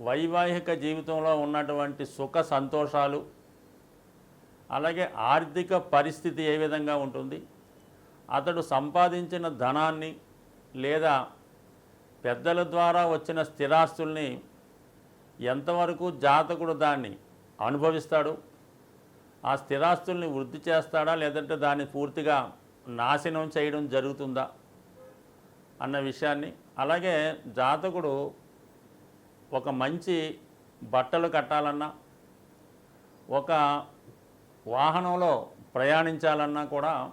వైవాహిక జీవితంలో ఉన్నటువంటి సుఖ సంతోషాలు అలాగే ఆర్థిక పరిస్థితి ఏ విధంగా ఉంటుంది అతడు సంపాదించిన ధనాన్ని లేదా పెద్దల ద్వారా వచ్చిన స్థిరాస్తుల్ని ఎంతవరకు జాతకుడు దాన్ని అనుభవిస్తాడు ఆ స్థిరాస్తుల్ని వృద్ధి చేస్తాడా లేదంటే దాన్ని పూర్తిగా నాశనం చేయడం జరుగుతుందా అన్న విషయాన్ని. అలాగే జాతకుడు ఒక మంచి బట్టలు కట్టాలన్నా ఒక వాహనంలో ప్రయాణించాలన్నా కూడా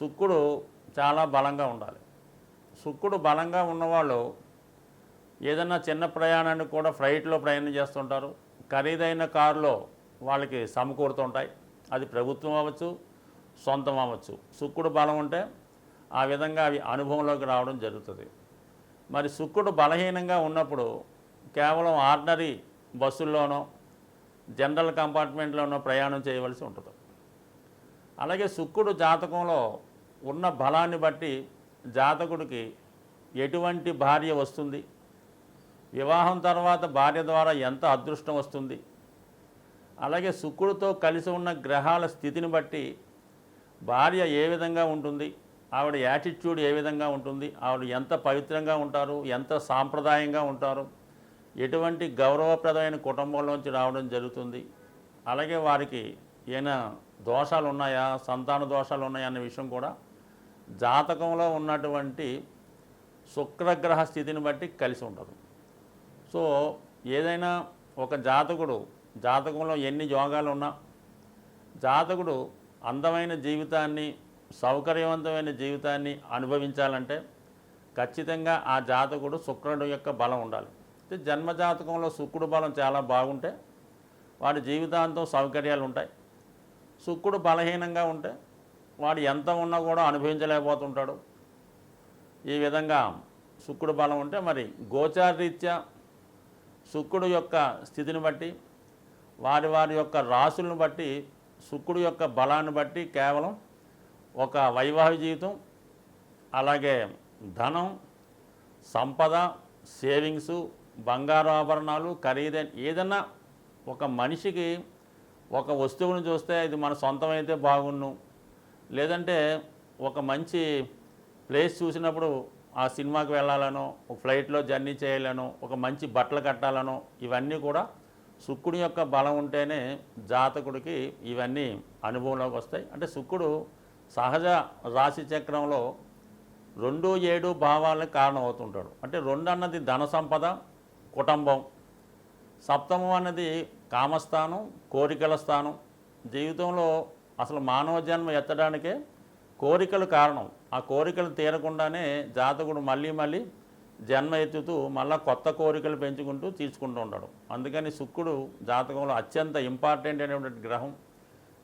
శుక్రుడు చాలా బలంగా ఉండాలి. శుక్రుడు బలంగా ఉన్నవాళ్ళు ఏదన్నా చిన్న ప్రయాణానికి కూడా ఫ్లైట్లో ప్రయాణం చేస్తుంటారు. ఖరీదైన కారులో వాళ్ళకి సమకూరుతుంటాయి. అది ప్రభుత్వం అవ్వచ్చు సొంతం అవ్వచ్చు. శుక్రుడు బలం ఉంటే ఆ విధంగా అవి అనుభవంలోకి రావడం జరుగుతుంది. మరి శుక్రుడు బలహీనంగా ఉన్నప్పుడు కేవలం ఆర్డినరీ బస్సుల్లోనో జనరల్ కంపార్ట్మెంట్లోనో ప్రయాణం చేయవలసి ఉంటుంది. అలాగే శుక్రుడు జాతకంలో ఉన్న బలాన్ని బట్టి జాతకుడికి ఎటువంటి భార్య వస్తుంది? వివాహం తర్వాత భార్య ద్వారా ఎంత అదృష్టం వస్తుంది? అలాగే శుక్రుడితో కలిసి ఉన్న గ్రహాల స్థితిని బట్టి భార్య ఏ విధంగా ఉంటుంది? ఆవిడ యాటిట్యూడ్ ఏ విధంగా ఉంటుంది? ఆవిడ ఎంత పవిత్రంగా ఉంటారు? ఎంత సాంప్రదాయంగా ఉంటారు? ఎటువంటి గౌరవప్రదమైన కుటుంబంలోంచి రావడం జరుగుతుంది. అలాగే వారికి ఏమైనా దోషాలు ఉన్నాయా సంతాన దోషాలు ఉన్నాయా అనే విషయం కూడా జాతకంలో ఉన్నటువంటి శుక్రగ్రహ స్థితిని బట్టి కలిసి ఉంటుంది సో ఏదైనా ఒక జాతకుడు జాతకంలో ఎన్ని యోగాలు ఉన్నా జాతకుడు అందమైన జీవితాన్ని సౌకర్యవంతమైన జీవితాన్ని అనుభవించాలంటే ఖచ్చితంగా ఆ జాతకుడు శుక్రుడు యొక్క బలం ఉండాలి. జన్మజాతకంలో శుక్రుడు బలం చాలా బాగుంటే వాడి జీవితాంతం సౌకర్యాలు ఉంటాయి. శుక్రుడు బలహీనంగా ఉంటే వాడు ఎంత ఉన్నా కూడా అనుభవించలేకపోతుంటాడు. ఈ విధంగా శుక్రుడు బలం ఉంటే మరి గోచారరీత్యా శుక్రుడు యొక్క స్థితిని బట్టి వారి వారి యొక్క రాశులను బట్టి శుక్రుడు యొక్క బలాన్ని బట్టి కేవలం ఒక వైవాహిక జీవితం అలాగే ధనం సంపద సేవింగ్స్ బంగారు ఆభరణాలు ఖరీదైన ఏదన్నా ఒక మనిషికి ఒక వస్తువును చూస్తే ఇది మన సొంతమైతే బాగుండు. లేదంటే ఒక మంచి ప్లేస్ చూసినప్పుడు ఆ సినిమాకి వెళ్ళాలనో ఒక ఫ్లైట్లో జర్నీ చేయాలనో ఒక మంచి బట్టలు కట్టాలనో ఇవన్నీ కూడా శుక్రుడి యొక్క బలం ఉంటేనే జాతకుడికి ఇవన్నీ అనుభవంలోకి వస్తాయి. అంటే శుక్రుడు సహజ రాశి చక్రంలో రెండు ఏడు భావాలకు కారణం అవుతుంటాడు అంటే రెండు అన్నది ధన సంపద కుటుంబం. సప్తమం అన్నది కామస్థానం కోరికల స్థానం. జీవితంలో అసలు మానవ జన్మ ఎత్తడానికే కోరికలు కారణం. ఆ కోరికలు తీరకుండానే జాతకుడు మళ్ళీ మళ్ళీ జన్మ ఎత్తుతూ మళ్ళీ కొత్త కోరికలు పెంచుకుంటూ తీసుకుంటూ ఉంటాడు అందుకని శుక్రుడు జాతకంలో అత్యంత ఇంపార్టెంట్ అయినటువంటి గ్రహం.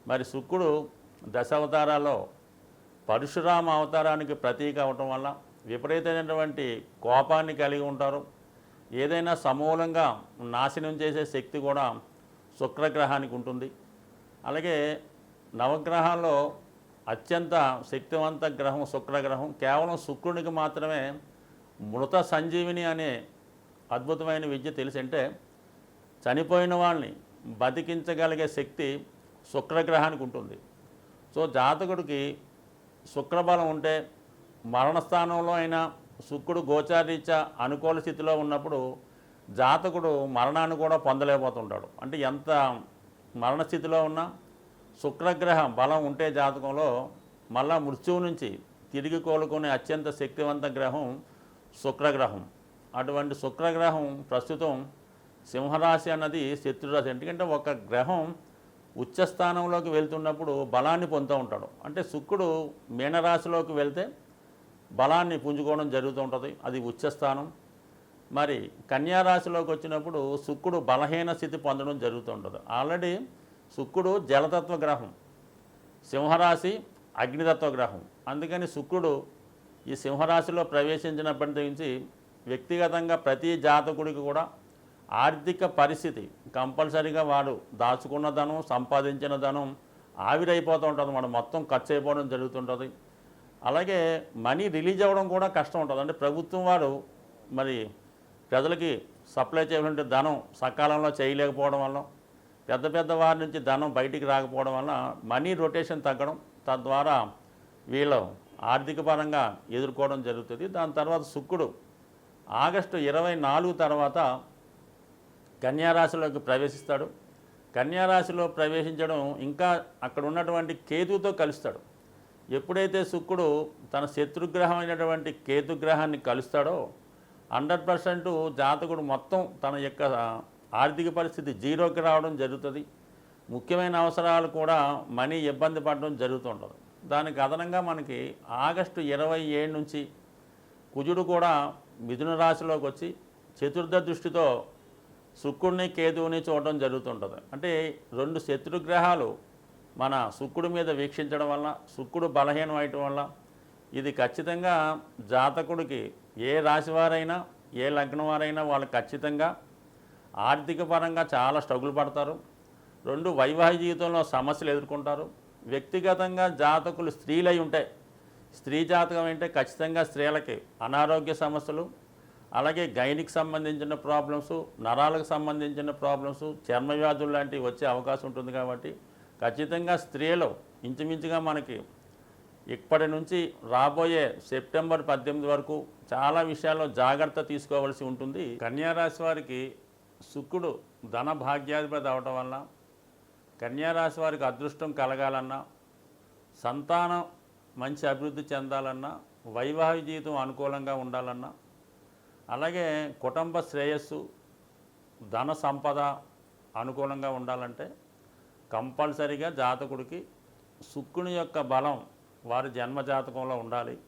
మరి శుక్రుడు దశావతారాల్లో పరశురామ అవతారానికి ప్రతీక అవటం వల్ల విపరీతమైనటువంటి కోపాన్ని కలిగి ఉంటారు. ఏదైనా సమూలంగా నాశనం చేసే శక్తి కూడా శుక్రగ్రహానికి ఉంటుంది. అలాగే నవగ్రహాల్లో అత్యంత శక్తివంత గ్రహం శుక్రగ్రహం. కేవలం శుక్రునికి మాత్రమే మృత సంజీవిని అనే అద్భుతమైన విద్య తెలిసింటే చనిపోయిన వాళ్ళని బతికించగలిగే శక్తి శుక్రగ్రహానికి ఉంటుంది. సో జాతకుడికి శుక్రబలం ఉంటే మరణస్థానంలో అయినా శుక్రుడు గోచారీత్యా అనుకూల స్థితిలో ఉన్నప్పుడు జాతకుడు మరణాన్ని కూడా పొందలేకపోతుంటాడు. అంటే ఎంత మరణస్థితిలో ఉన్నా శుక్రగ్రహం బలం ఉంటే జాతకంలో మళ్ళా మృత్యువు నుంచి తిరిగి కోలుకునే అత్యంత శక్తివంత గ్రహం శుక్రగ్రహం. అటువంటి శుక్రగ్రహం ప్రస్తుతం సింహరాశి అన్నది శత్రురాశి. ఎందుకంటే ఒక గ్రహం ఉచ్చస్థానంలోకి వెళ్తున్నప్పుడు బలాన్ని పొందుతూ ఉంటాడు. అంటే శుక్రుడు మీనరాశిలోకి వెళ్తే బలాన్ని పుంజుకోవడం జరుగుతూ ఉంటుంది. అది ఉచ్చస్థానం. మరి కన్యారాశిలోకి వచ్చినప్పుడు శుక్రుడు బలహీన స్థితి పొందడం జరుగుతూ ఉంటుంది. ఆల్రెడీ శుక్రుడు జలతత్వ గ్రహం సింహరాశి అగ్నితత్వ గ్రహం. అందుకని శుక్రుడు ఈ సింహరాశిలో ప్రవేశించినప్పటి నుంచి వ్యక్తిగతంగా ప్రతి జాతకుడికి కూడా ఆర్థిక పరిస్థితి కంపల్సరీగా వాడు దాచుకున్న ధనం సంపాదించిన ధనం ఆవిరైపోతూ ఉంటుంది. మనం మొత్తం ఖర్చు అయిపోవడం జరుగుతుంటుంది అలాగే మనీ రిలీజ్ అవ్వడం కూడా కష్టం ఉంటుంది. అంటే ప్రభుత్వం వారు మరి ప్రజలకి సప్లై చేయాలంటే ధనం సకాలంలో చేయలేకపోవడం వల్ల పెద్ద పెద్ద వారి నుంచి ధనం బయటికి రాకపోవడం వల్ల మనీ రొటేషన్ తగ్గడం తద్వారా వీళ్ళు ఆర్థిక పరంగా ఎదుర్కోవడం జరుగుతుంది. దాని తర్వాత శుక్రుడు ఆగస్టు ఇరవై నాలుగు తర్వాత కన్యారాశిలోకి ప్రవేశిస్తాడు. కన్యారాశిలో ప్రవేశించడం ఇంకా అక్కడ ఉన్నటువంటి కేతుతో కలుస్తాడు. ఎప్పుడైతే శుక్రుడు తన శత్రుగ్రహం అయినటువంటి కేతుగ్రహాన్ని కలుస్తాడో హండ్రెడ్ పర్సెంట్ జాతకుడు మొత్తం తన యొక్క ఆర్థిక పరిస్థితి జీరోకి రావడం జరుగుతుంది. ముఖ్యమైన అవసరాలు కూడా మనీ ఇబ్బంది పడడం జరుగుతుంటుంది. దానికి అదనంగా మనకి ఆగస్టు ఇరవై ఏడు నుంచి కుజుడు కూడా మిథున రాశిలోకి వచ్చి చతుర్థ దృష్టితో శుక్రుడిని కేతువుని చూడడం జరుగుతుంటుంది. అంటే రెండు శత్రుగ్రహాలు మన శుక్రుడి మీద వీక్షించడం వల్ల శుక్రుడు బలహీనం అయ్యటం వల్ల ఇది ఖచ్చితంగా జాతకుడికి ఏ రాశి వారైనా ఏ లగ్నం వారైనా వాళ్ళు ఖచ్చితంగా ఆర్థిక పరంగా చాలా స్ట్రగుల్ పడతారు. రెండు వైవాహిక జీవితంలో సమస్యలు ఎదుర్కొంటారు. వ్యక్తిగతంగా జాతకులు స్త్రీలై ఉంటాయి స్త్రీ జాతకం అంటే ఖచ్చితంగా స్త్రీలకి అనారోగ్య సమస్యలు అలాగే గైనికి సంబంధించిన ప్రాబ్లమ్స్ నరాలకు సంబంధించిన ప్రాబ్లమ్స్ చర్మ వ్యాధులు లాంటివి వచ్చే అవకాశం ఉంటుంది కాబట్టి ఖచ్చితంగా స్త్రీలు ఇంచుమించుగా మనకి ఇప్పటి నుంచి రాబోయే సెప్టెంబర్ పద్దెనిమిది వరకు చాలా విషయాల్లో జాగ్రత్త తీసుకోవాల్సి ఉంటుంది. కన్యారాశి వారికి శుక్రుడు ధన భాగ్యాధిపతి అవటం వల్ల కన్యారాశి వారికి అదృష్టం కలగాలన్నా సంతానం మంచి అభివృద్ధి చెందాలన్నా వైవాహిక జీవితం అనుకూలంగా ఉండాలన్నా అలాగే కుటుంబ శ్రేయస్సు ధన సంపద అనుకూలంగా ఉండాలంటే కంపల్సరిగా జాతకుడికి శుక్రుని యొక్క బలం వారి జన్మ జాతకంలో ఉండాలి.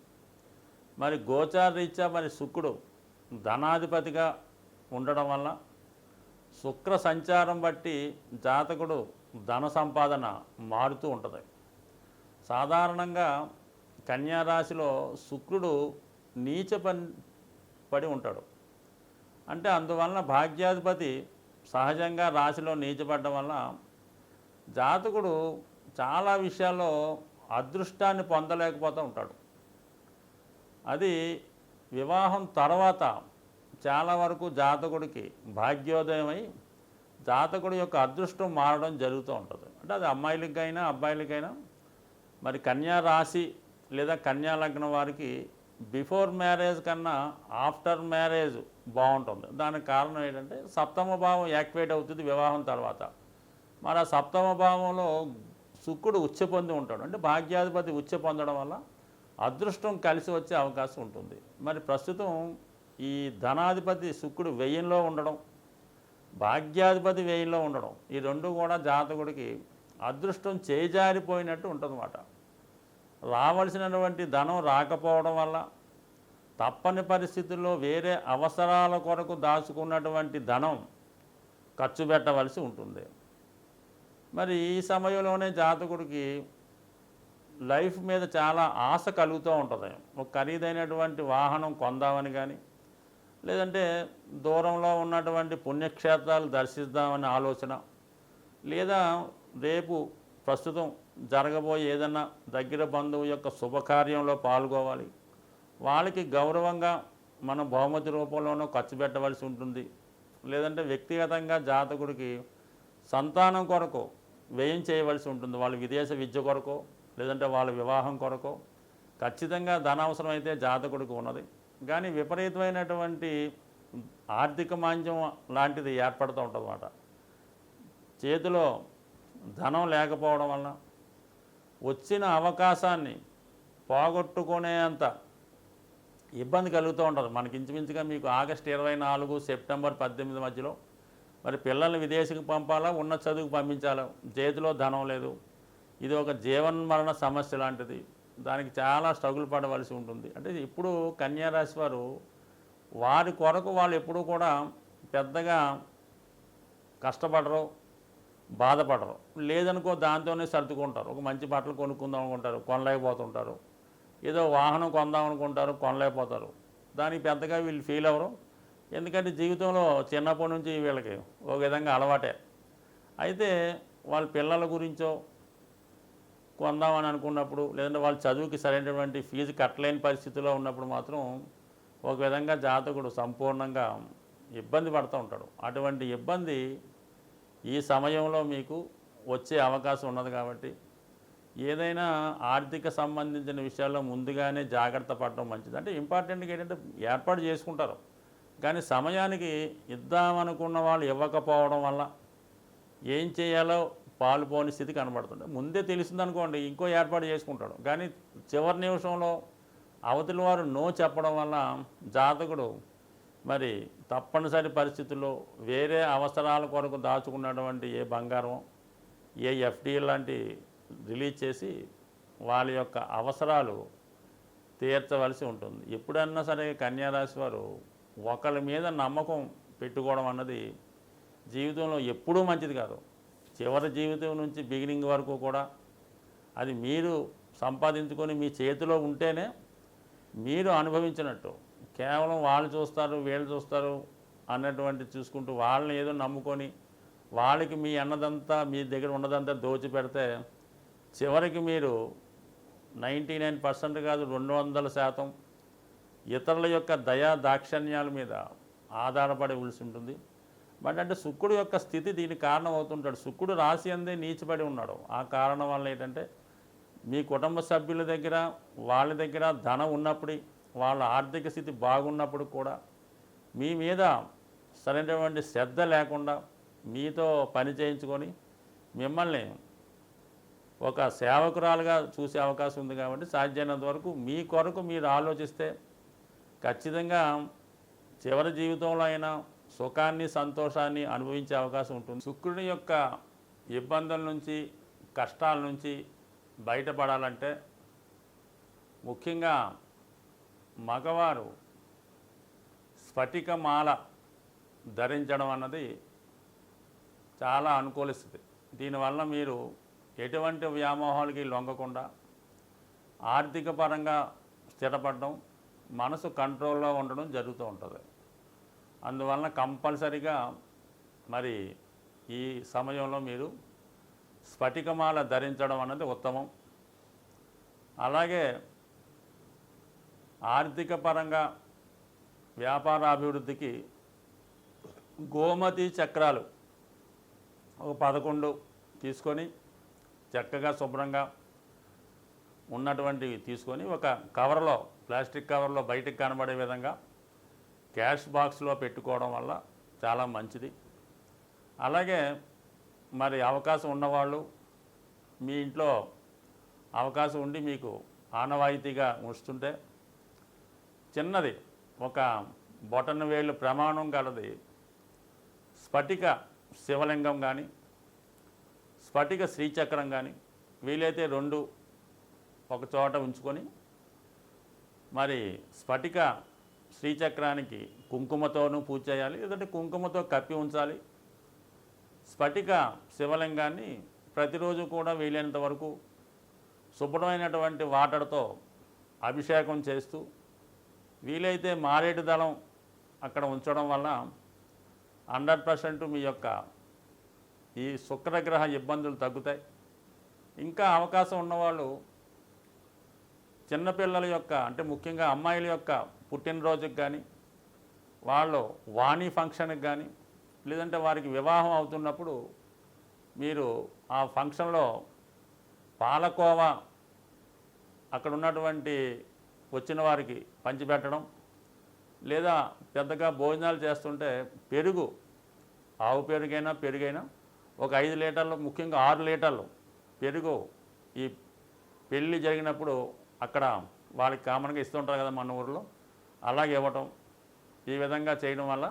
మరి గోచారరీత్యా మరి శుక్రుడు ధనాధిపతిగా ఉండడం వల్ల శుక్ర సంచారం బట్టి జాతకుడు ధన సంపాదన మారుతూ ఉంటుంది. సాధారణంగా కన్యారాశిలో శుక్రుడు నీచ పడి ఉంటాడు. అంటే అందువలన భాగ్యాధిపతి సహజంగా రాశిలో నీచపడడం వల్ల జాతకుడు చాలా విషయాల్లో అదృష్టాన్ని పొందలేకపోతూ ఉంటాడు. అది వివాహం తర్వాత చాలా వరకు జాతకుడికి భాగ్యోదయమై జాతకుడి యొక్క అదృష్టం మారడం జరుగుతూ ఉంటుంది. అంటే అది అమ్మాయిలకైనా అబ్బాయిలకైనా మరి కన్యా రాశి లేదా కన్యా లగ్నం వారికి బిఫోర్ మ్యారేజ్ కన్నా ఆఫ్టర్ మ్యారేజ్ బాగుంటుంది. దానికి కారణం ఏంటంటే సప్తమ భావం యాక్టివేట్ అవుతుంది వివాహం తర్వాత. మన సప్తమ భావంలో శుక్రుడు ఉచ్చ పొంది ఉంటాడు. అంటే భాగ్యాధిపతి ఉచ్చ పొందడం వల్ల అదృష్టం కలిసి వచ్చే అవకాశం ఉంటుంది. మరి ప్రస్తుతం ఈ ధనాధిపతి శుక్రుడు వెయ్యిలో ఉండడం భాగ్యాధిపతి వేయిలో ఉండడం ఈ రెండు కూడా జాతకుడికి అదృష్టం చేజారిపోయినట్టు ఉంటుందన్నమాట. రావలసినటువంటి ధనం రాకపోవడం వల్ల తప్పని పరిస్థితుల్లో వేరే అవసరాల కొరకు దాచుకున్నటువంటి ధనం ఖర్చు పెట్టవలసి ఉంటుంది. మరి ఈ సమయంలోనే జాతకుడికి లైఫ్ మీద చాలా ఆశ కలుగుతూ ఉంటుంది. ఒక ఖరీదైనటువంటి వాహనం కొందామని కానీ లేదంటే దూరంలో ఉన్నటువంటి పుణ్యక్షేత్రాలు దర్శిద్దామని ఆలోచన లేదా రేపు ప్రస్తుతం జరగబోయే ఏదన్నా దగ్గర బంధువు యొక్క శుభకార్యంలో పాల్గొవాలి. వాళ్ళకి గౌరవంగా మన బహుమతి రూపంలోనూ ఖర్చు పెట్టవలసి ఉంటుంది. లేదంటే వ్యక్తిగతంగా జాతకుడికి సంతానం కొరకు వ్యయం చేయవలసి ఉంటుంది. వాళ్ళు విదేశ విద్య కొరకు లేదంటే వాళ్ళ వివాహం కొరకు. ఖచ్చితంగా ధన అయితే జాతకుడికి ఉన్నది. కానీ విపరీతమైనటువంటి ఆర్థిక మాంద్యం లాంటిది ఏర్పడుతూ ఉంటుంది అన్నమాట చేతిలో ధనం లేకపోవడం వలన వచ్చిన అవకాశాన్ని పోగొట్టుకునేంత ఇబ్బంది కలుగుతూ ఉంటుంది. మనకి ఇంచుమించుగా మీకు ఆగస్టు ఇరవై నాలుగు సెప్టెంబర్ పద్దెనిమిది మధ్యలో మరి పిల్లల్ని విదేశీకి పంపాలా? ఉన్న చదువుకు పంపించాలా? చేతిలో ధనం లేదు. ఇది ఒక జీవన్మరణ సమస్య లాంటిది. దానికి చాలా స్ట్రగుల్ పడవలసి ఉంటుంది. అంటే ఇప్పుడు కన్యారాశి వారు వారి కొరకు వాళ్ళు ఎప్పుడూ కూడా పెద్దగా కష్టపడరు బాధపడరు. లేదనుకో దాంతోనే సర్దుకుంటారు. ఒక మంచి బట్టలు కొనుక్కుందాం అనుకుంటారు కొనలేకపోతుంటారు. ఏదో వాహనం కొందాం అనుకుంటారు కొనలేకపోతారు. దానికి పెద్దగా వీళ్ళు ఫీల్ అవ్వరు. ఎందుకంటే జీవితంలో చిన్నప్పటి నుంచి వీళ్ళకి ఒక విధంగా అలవాటే. అయితే వాళ్ళ పిల్లల గురించో కొందామని అనుకున్నప్పుడు లేదంటే వాళ్ళ చదువుకి సరైనటువంటి ఫీజు కట్టలేని పరిస్థితిలో ఉన్నప్పుడు మాత్రం ఒక విధంగా జాతకుడు సంపూర్ణంగా ఇబ్బంది పడుతూ ఉంటాడు. అటువంటి ఇబ్బంది ఈ సమయంలో మీకు వచ్చే అవకాశం ఉన్నది కాబట్టి ఏదైనా ఆర్థిక సంబంధించిన విషయాల్లో ముందుగానే జాగ్రత్త పడడం మంచిది. అంటే ఇంపార్టెంట్గా ఏంటంటే ఏర్పాటు చేసుకుంటారు. కానీ సమయానికి ఇద్దామనుకున్న వాళ్ళు ఇవ్వకపోవడం వల్ల ఏం చేయాలో పాలుపోని స్థితి కనబడుతుంది. ముందే తెలిసిందనుకోండి ఇంకో ఏర్పాటు చేసుకుంటాడు. కానీ చివరి నిమిషంలో అవతల వారు నో చెప్పడం వల్ల జాతకుడు మరి తప్పనిసరి పరిస్థితుల్లో వేరే అవసరాల కొరకు దాచుకున్నటువంటి ఏ బంగారం ఏ ఎఫ్డీ లాంటి రిలీజ్ చేసి వాళ్ళ యొక్క అవసరాలు తీర్చవలసి ఉంటుంది. ఎప్పుడన్నా సరే కన్యారాశి వారు ఒకరి మీద నమ్మకం పెట్టుకోవడం అన్నది జీవితంలో ఎప్పుడూ మంచిది కాదు. చివరి జీవితం నుంచి బిగినింగ్ వరకు కూడా అది మీరు సంపాదించుకొని మీ చేతిలో ఉంటేనే మీరు అనుభవించినట్టు కేవలం వాళ్ళు చూస్తారు వీళ్ళు చూస్తారు అన్నటువంటి చూసుకుంటూ వాళ్ళని ఏదో నమ్ముకొని వాళ్ళకి మీ అన్నదంతా మీ దగ్గర ఉన్నదంతా దోచిపెడితే చివరికి మీరు నైంటీ నైన్ పర్సెంట్ కాదు రెండు వందల శాతం ఇతరుల యొక్క దయా దాక్షణ్యాల మీద ఆధారపడి ఉలిసి ఉంటుంది బట్ అంటే శుక్రుడు యొక్క స్థితి దీనికి కారణం అవుతుంటాడు శుక్రుడు రాశి అందే నీచిపడి ఉన్నాడు. ఆ కారణం వల్ల ఏంటంటే మీ కుటుంబ సభ్యుల దగ్గర వాళ్ళ దగ్గర ధనం ఉన్నప్పుడు వాళ్ళ ఆర్థిక స్థితి బాగున్నప్పుడు కూడా మీ మీద సరైనటువంటి శ్రద్ధ లేకుండా మీతో పని చేయించుకొని మిమ్మల్ని ఒక సేవకురాలుగా చూసే అవకాశం ఉంది కాబట్టి సాధ్యమైనంత వరకు మీ కొరకు మీరు ఆలోచిస్తే ఖచ్చితంగా చివరి జీవితంలో అయినా సుఖాన్ని సంతోషాన్ని అనుభవించే అవకాశం ఉంటుంది. శుక్రుని యొక్క ఇబ్బందుల నుంచి కష్టాల నుంచి బయటపడాలంటే ముఖ్యంగా మగవారు స్ఫటికమాల ధరించడం అన్నది చాలా అనుకూలిస్తుంది. దీనివల్ల మీరు ఎటువంటి వ్యామోహాలకి లొంగకుండా ఆర్థిక పరంగా స్థిరపడడం మనసు కంట్రోల్లో ఉండడం జరుగుతూ ఉంటుంది. అందువలన కంపల్సరిగా మరి ఈ సమయంలో మీరు స్ఫటికమాల ధరించడం అన్నది ఉత్తమం. అలాగే ఆర్థిక పరంగా వ్యాపారాభివృద్ధికి గోమతి చక్రాలు ఒక పదకొండు తీసుకొని చక్కగా శుభ్రంగా ఉన్నటువంటివి తీసుకొని ఒక కవర్లో ప్లాస్టిక్ కవర్లో బయటికి కనబడే విధంగా క్యాష్ బాక్స్లో పెట్టుకోవడం వల్ల చాలా మంచిది. అలాగే మరి అవకాశం ఉన్నవాళ్ళు మీ ఇంట్లో అవకాశం ఉండి మీకు ఆనవాయితీగా ఉంచుతుంటే చిన్నది ఒక బొటన వేలు ప్రమాణం గలది. స్ఫటిక శివలింగం కానీ స్ఫటిక శ్రీచక్రం కానీ వీలైతే రెండు ఒక చోట ఉంచుకొని మరి స్ఫటిక శ్రీచక్రానికి కుంకుమతోనూ పూజ చేయాలి లేదంటే కుంకుమతో కప్పి ఉంచాలి. స్ఫటిక శివలింగాన్ని ప్రతిరోజు కూడా వీలైనంత వరకు శుభ్రమైనటువంటి వాటర్తో అభిషేకం చేస్తూ వీలైతే మారేడు దళం అక్కడ ఉంచడం వల్ల హండ్రెడ్ పర్సెంట్ మీ యొక్క ఈ శుక్రగ్రహ ఇబ్బందులు తగ్గుతాయి. ఇంకా అవకాశం ఉన్నవాళ్ళు చిన్నపిల్లల యొక్క అంటే ముఖ్యంగా అమ్మాయిల యొక్క పుట్టినరోజుకి కానీ వాళ్ళు వాణి ఫంక్షన్కి కానీ లేదంటే వారికి వివాహం అవుతున్నప్పుడు మీరు ఆ ఫంక్షన్లో పాలకోవా అక్కడ ఉన్నటువంటి వచ్చిన వారికి పంచిపెట్టడం లేదా పెద్దగా భోజనాలు చేస్తుంటే పెరుగు ఆవు పెరుగైనా పెరుగైనా ఒక ఐదు లీటర్లు ముఖ్యంగా ఆరు లీటర్లు పెరుగు ఈ పెళ్ళి జరిగినప్పుడు అక్కడ వాళ్ళకి కామన్గా ఇస్తుంటారు కదా మన ఊరిలో అలాగే ఇవ్వటం. ఈ విధంగా చేయడం వల్ల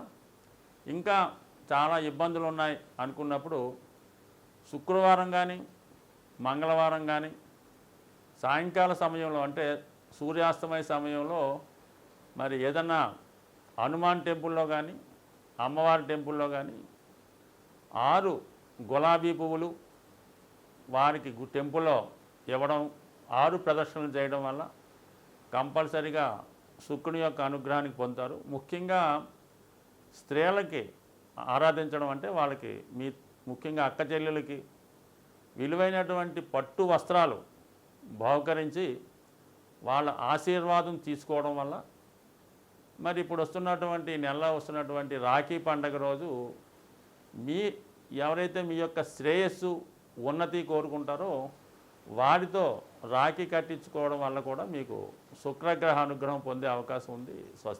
ఇంకా చాలా ఇబ్బందులు ఉన్నాయి అనుకున్నప్పుడు శుక్రవారం కానీ మంగళవారం కానీ సాయంకాల సమయంలో అంటే సూర్యాస్తమయ సమయంలో మరి ఏదన్నా హనుమాన్ టెంపుల్లో కానీ అమ్మవారి టెంపుల్లో కానీ ఆరు గులాబీ పువ్వులు వారికి టెంపుల్లో ఇవ్వడం ఆరు ప్రదర్శనలు చేయడం వల్ల కంపల్సరిగా శుక్రుని యొక్క అనుగ్రహానికి పొందుతారు. ముఖ్యంగా స్త్రీలకి ఆరాధించడం అంటే వాళ్ళకి మీ ముఖ్యంగా అక్క చెల్లెలకి విలువైనటువంటి పట్టు వస్త్రాలు బహుకరించి వాళ్ళ ఆశీర్వాదం తీసుకోవడం వల్ల మరి ఇప్పుడు వస్తున్నటువంటి నెల వస్తున్నటువంటి రాఖీ పండగ రోజు మీ ఎవరైతే మీ యొక్క శ్రేయస్సు ఉన్నతి కోరుకుంటారో వారితో రాఖీ కట్టించుకోవడం వల్ల కూడా మీకు శుక్రగ్రహ అనుగ్రహం పొందే అవకాశం ఉంది స్వస్తి.